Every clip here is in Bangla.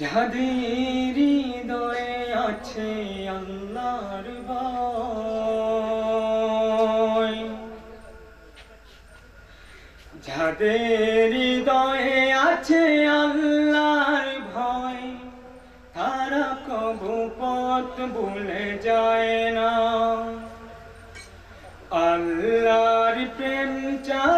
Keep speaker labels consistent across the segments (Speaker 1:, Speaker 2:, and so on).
Speaker 1: যাদের হৃদয়ে আছে আল্লাহর ভয়, যাদের হৃদয়ে আছে আল্লাহর ভয়, তারা কবু পথ ভুলে যায় না। আল্লাহর প্রেম ছাড়া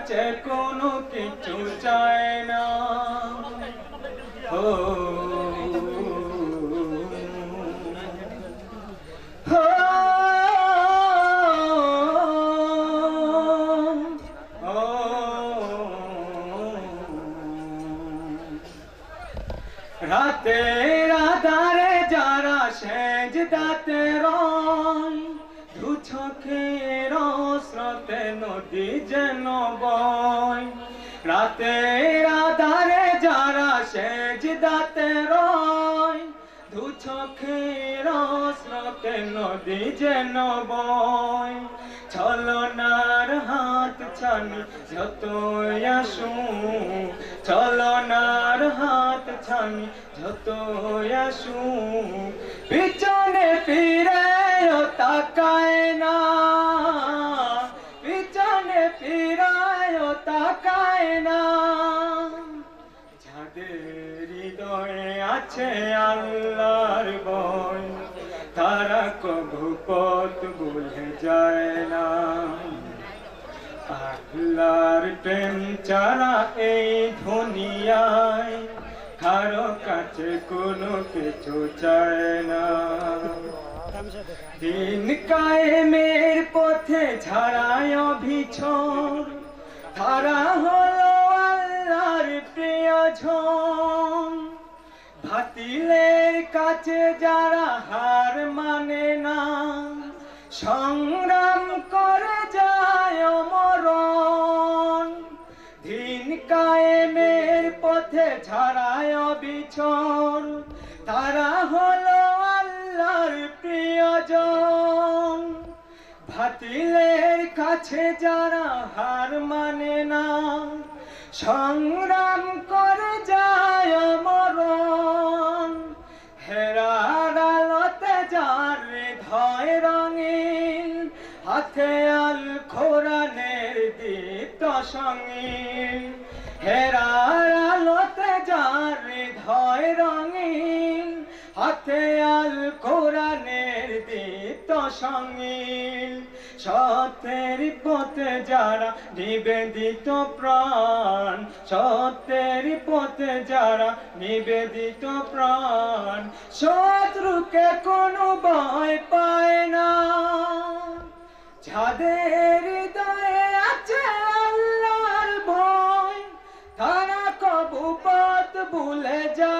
Speaker 1: কাছে কোনো কিছু চায় না। ও। রাতে রাধারে যারা সেজ দাতে রয় চোখের স্রোতে নদী যেন বয়। রাতে রাধারে যারা সেজ দাতে রয়। দু চোখের স্রোতে নদী যেন বয়। চলনার হাত ছানি যত আসু চলনার হাত ছানি যত আসু পিছনে ফিরে তাকায় না পিছনে ফিরায় তাকায় না যাদের হৃদয়ে আছে আল্লাহর বয় তারা কবু পথ ভুলে যায় না। আল্লাহর প্রেম এই দুনিয়ায় কারও কাছে কোনো কিছু চায় না। দিন কায়েমের পথে ছাড়ায় অভিছর। তারা হলো আল্লাহর প্রিয়জন ভাতিলের কাছে যারা হার মানে না, সংগ্রাম করে যায় মরণ দিন কায়েমের পথে ছাড়ায় বিছর তারা হলো প্রিয়জন, ভাতিলের কাছে যারা হার মানে না, সংগ্রাম করে যায় মরণ হেরার আলোতে যার হৃদয় রঙিন, হাতে আল খোরানের দীপ্ত সঙ্গীন। হেরার হাতে আল কোরআনের দীপ্ত সঙ্গীন সত্যের পথে যারা নিবেদিত প্রাণ, সত্যের পথে যারা নিবেদিত প্রাণ, শত্রুকে কোনো ভয় পায় না। যাদের হৃদয়ে আছে আল্লাহর ভয়, তারা কবু পথ ভুলে যায়।